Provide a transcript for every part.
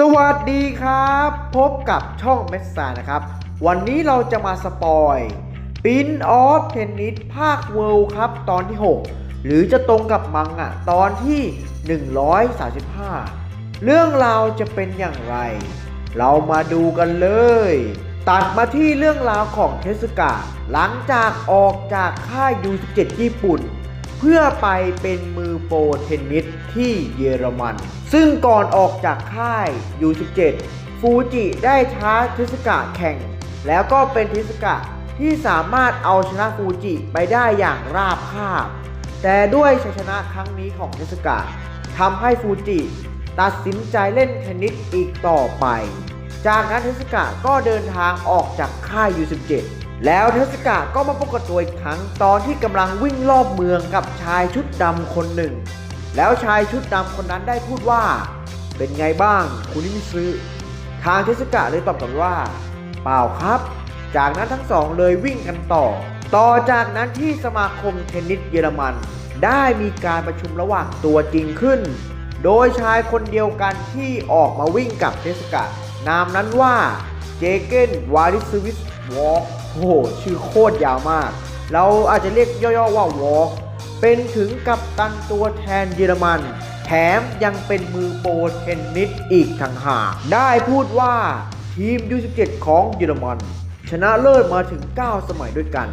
สวัสดีครับ พบกับช่องเมสซานะครับ วันนี้เราจะมาสปอยปินออฟเทนนิสภาคเวิลด์ครับตอนที่ 6 หรือจะตรงกับมังอะตอนที่ 135 เรื่องราวจะเป็นอย่างไร เรามาดูกันเลย ตัดมาที่เรื่องราวของเทสกาหลังจากออกจากค่ายยู17ญี่ปุ่น เพื่อไปเป็นมือโปรเทนนิสที่เยอรมัน ซึ่งก่อนออกจากค่าย U17 ฟูจิได้ท้าเทสกะแข่ง แล้วก็เป็นเทสกะที่สามารถเอาชนะฟูจิไปได้อย่างราบคาบ แต่ด้วยชัยชนะครั้งนี้ของเทสกะทำให้ฟูจิตัดสินใจเล่นเทนนิสอีกต่อไป จากนั้นเทสกะก็เดินทางออกจากค่าย U17 แล้วเทสกะก็มาปรากฏตัวอีกครั้งตอนที่กำลังวิ่งรอบเมืองกับชายชุดดำคนหนึ่ง แล้วชายชุดดำคนนั้นได้พูดว่า เป็นไงบ้างคุณนิมิซึทางเทสกะเลยตอบกลับว่า เปล่าครับ จากนั้นทั้งสองเลยวิ่งกันต่อ ต่อจากนั้นที่สมาคมเทนนิสเยอรมัน ได้มีการประชุมระหว่างตัวจริงขึ้น โดยชายคนเดียวกันที่ออกมาวิ่งกับเทสกะนามนั้นว่าเจเกนวาริสวิสวอล์ โอ้โหชื่อโคตรยาวมาก เราอาจจะเรียกย่อๆว่าวอลเป็นถึงกัปตันตัวแทนเยอรมัน แถมยังเป็นมือโปรเทนนิสอีกต่างหากได้พูดว่าทีม U17 ของเยอรมัน ชนะเลิศมาถึง 9 สมัยด้วยกัน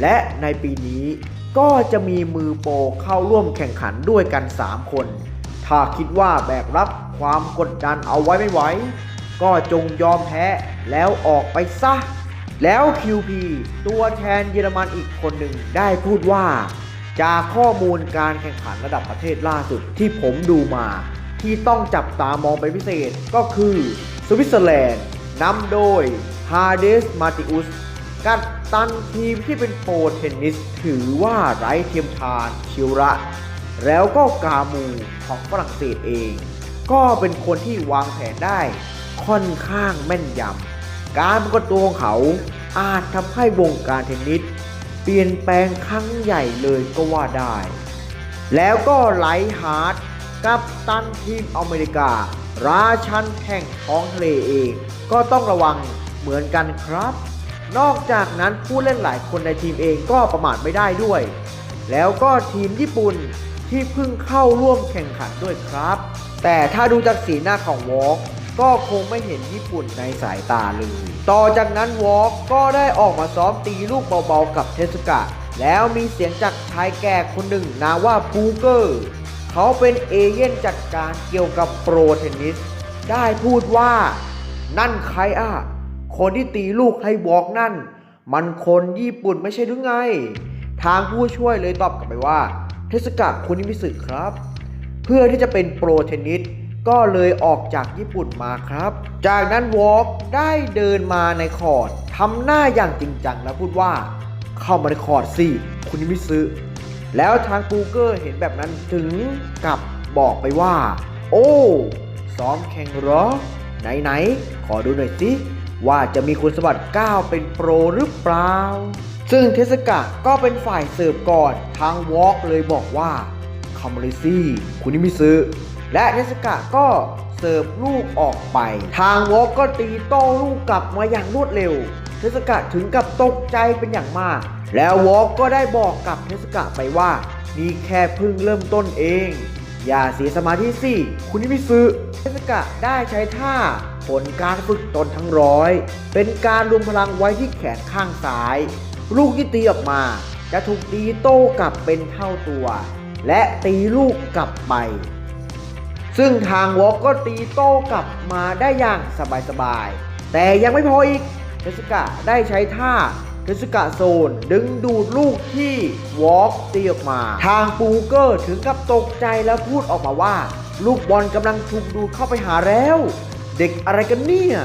และในปีนี้ก็จะมีมือโปรเข้าร่วมแข่งขันด้วยกัน 3 คน ถ้าคิดว่าแบกรับความกดดันเอาไว้ไม่ไหว ก็จงยอมแพ้แล้วออกไปซะ แล้ว QP ตัวแทนเยอรมันอีกคนหนึ่งได้พูดว่า จากข้อมูลการแข่งขันระดับประเทศล่าสุดที่ผมดูมา ที่ต้องจับตามองเป็นพิเศษก็คือสวิตเซอร์แลนด์นำโดยฮาเดสมาติอุสกัปตันทีมที่เป็นโปรเทนนิส ถือว่าไร้เทียมทานชิวระ แล้วก็กามูของฝรั่งเศสเอง ก็เป็นคนที่วางแผนได้ค่อนข้างแม่นยำ การปรากฏตัวของเขาอาจทำให้วงการเทนนิสเปลี่ยนแปลงครั้งใหญ่เลยก็ว่าได้ แล้วก็ไลท์ฮาร์ดกับตันทีมอเมริกา ราชันแห่งท้องทะเลเองก็ต้องระวังเหมือนกันครับ นอกจากนั้นผู้เล่นหลายคนในทีมเองก็ประมาทไม่ได้ด้วย แล้วก็ทีมญี่ปุ่นที่เพิ่งเข้าร่วมแข่งขันด้วยครับ แต่ถ้าดูจากสีหน้าของวอล์ก ก็คงไม่เห็นญี่ปุ่นในสายตาเลย ต่อจากนั้นวอล์กก็ได้ออกมาซ้อมตีลูกเบาๆกับเทสกะ แล้วมีเสียงจากชายแก่คนหนึ่งนาว่าปูเกอร์ เขาเป็นเอเย่นจัดการเกี่ยวกับโปรเทนนิส ได้พูดว่า นั่นใครอะ คนที่ตีลูกให้วอล์กนั่น มันคนญี่ปุ่นไม่ใช่หรือไง ทางผู้ช่วยเลยตอบกลับไปว่า เทสกะคุณนิมิสึครับ เพื่อที่จะเป็นโปรเทนนิส ก็เลยออกจากญี่ปุ่นมาครับ จากนั้นวอล์กได้เดินมาในคอร์ดทำหน้าอย่างจริงจังแล้วพูดว่า เข้ามาในคอร์ดสิคุณนิมิซึแล้วทางปูเกอร์เห็นแบบนั้นถึงกับบอกไปว่า โอ้ซ้อมแข่งหรอ ไหนๆ ขอดูหน่อยสิ ว่าจะมีคุณสมบัติก้าวเป็นโปรหรือเปล่า ซึ่งเทสกะก็เป็นฝ่ายเสิร์ฟก่อนทางวอล์กเลยบอกว่าคามาริซี่คุณนิมิซึ และเทสกะก็เสิร์ฟลูกออกไป ทางวอลก็ตีโต้ลูกกลับมาอย่างรวดเร็วเทสกะถึงกับตกใจเป็นอย่างมาก แล้ววอลก็ได้บอกกับเทสกะไปว่านี่แค่เพิ่งเริ่มต้นเอง อย่าเสียสมาธิสิ คุณนิมิซึเทสกะได้ใช้ท่าผลการฝึกตนทั้งร้อย เป็นการรวมพลังไว้ที่แขนข้างซ้าย ลูกที่ตีออกมา จะถูกตีโต้กลับเป็นเท่าตัว และตีลูกกลับไป ซึ่งทางวอลก็ตีโต้กลับมาได้อย่างสบายๆ แต่ยังไม่พออีกเทสกะได้ใช้ท่าเทสกะโซนดึงดูดลูกที่วอลตีออกมา ทางปูเกอร์ถึงกับตกใจแล้วพูดออกมาว่า ลูกบอลกำลังถูกดูดเข้าไปหาแล้ว เด็กอะไรกันเนี่ย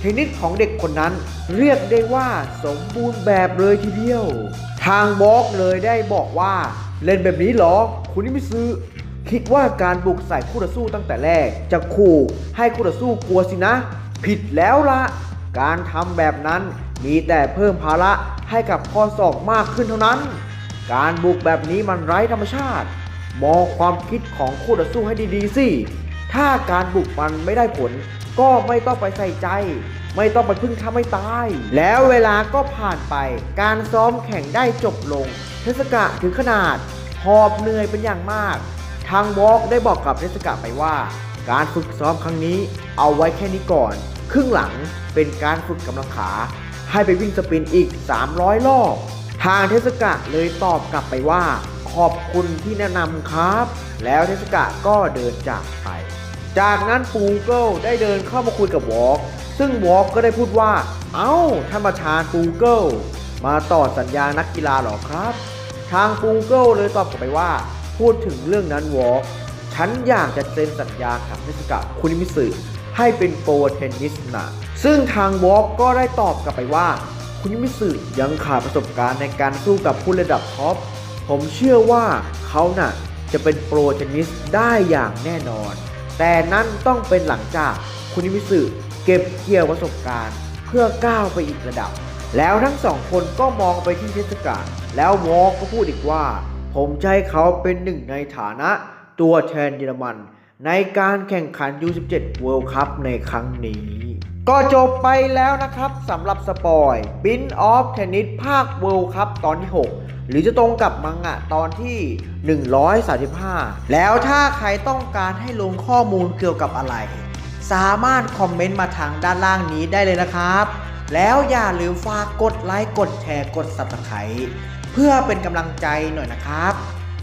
เทคนิคของเด็กคนนั้นเรียกได้ว่าสมบูรณ์แบบเลยทีเดียว ทางวอลเลยได้บอกว่า เล่นแบบนี้หรอ คุณนี่ไม่ซื้อ คิดว่าการบุกใส่คู่ต่อสู้ตั้งแต่แรก จะขู่ให้คู่ต่อสู้กลัวสินะ ผิดแล้วละการทำแบบนั้นมีแต่เพิ่มภาระให้กับข้อศอกมากขึ้นเท่านั้น การบุกแบบนี้มันไร้ธรรมชาติ มองความคิดของคู่ต่อสู้ให้ดีๆสิ ถ้าการบุกมันไม่ได้ผล ก็ไม่ต้องไปใส่ใจ ไม่ต้องไปพึ่งทำให้ตาย แล้วเวลาก็ผ่านไป การซ้อมแข่งได้จบลง เทศกะถึงขนาด หอบเหนื่อยเป็นอย่างมาก ทางวอล์กได้บอกกับเทศกะไปว่า การฝึกซ้อมครั้งนี้เอาไว้แค่นี้ก่อน ครึ่งหลังเป็นการฝึกกำลังขา ให้ไปวิ่งสปรินต์อีก 300 รอบ ทางเทศกะเลยตอบกลับไปว่า ขอบคุณที่แนะนำครับ แล้วเทศกะก็เดินจากไป จากนั้นปูเกิลได้เดินเข้ามาคุยกับวอล์กซึ่งวอล์กก็ได้พูดว่า เอ้าท่านประธานปูเกิลมาต่อสัญญานักกีฬาหรอครับ ทางปูเกิลเลยตอบกลับไปว่า พูดถึงเรื่องนั้นวอล์กฉันอยากจะเซ็นสัญญากับเทศกะคุนิมิสึให้เป็นโปรเทนนิสนะซึ่งทางวอล์กก็ได้ตอบกลับไปว่า คุณนิมิสึยังขาดประสบการณ์ในการสู้กับผู้ระดับท็อป ผมเชื่อว่าเขาน่ะจะเป็นโปรเทนนิสได้อย่างแน่นอน แต่นั่นต้องเป็นหลังจากคุณนิมิสึเก็บเกี่ยวประสบการณ์ เพื่อก้าวไปอีกระดับ แล้วทั้งสองคนก็มองไปที่เทศกาลแล้ววอลก็พูดอีกว่า ผมจะให้เขาเป็นหนึ่งในฐานะตัวแทนเยอรมัน ในการแข่งขัน U17 World Cup ในครั้งนี้ ก็จบไปแล้วนะครับสำหรับสปอยบินออฟเทนนิสภาค World Cup ตอนที่ 6 หรือจะตรงกับมังงะตอนที่ 135 แล้วถ้าใครต้องการให้ลงข้อมูลเกี่ยวกับอะไร สามารถคอมเมนต์มาทางด้านล่างนี้ได้เลยนะครับ แล้วอย่าลืมฝากกดไลค์กดแชร์กด Subscribe เพื่อเป็นกำลังใจหน่อยนะครับ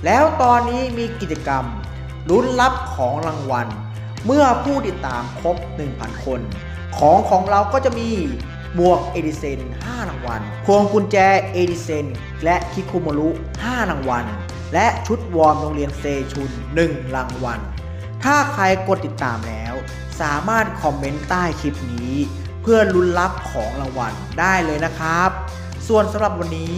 แล้วตอนนี้มีกิจกรรมลุ้นรับของรางวัล เมื่อผู้ติดตามครบ 1,000 คน ของของเราก็จะมีหมวกเอดิเซน5รางวัล พวงกุญแจเอดิเซนและคิคุโมรุ5รางวัล และชุดวอร์มโรงเรียนเซชุน 1 รางวัล ถ้าใครกดติดตามแล้ว สามารถคอมเมนต์ใต้คลิปนี้ เพื่อลุ้นรับของรางวัลได้เลยนะครับ ส่วนสำหรับวันนี้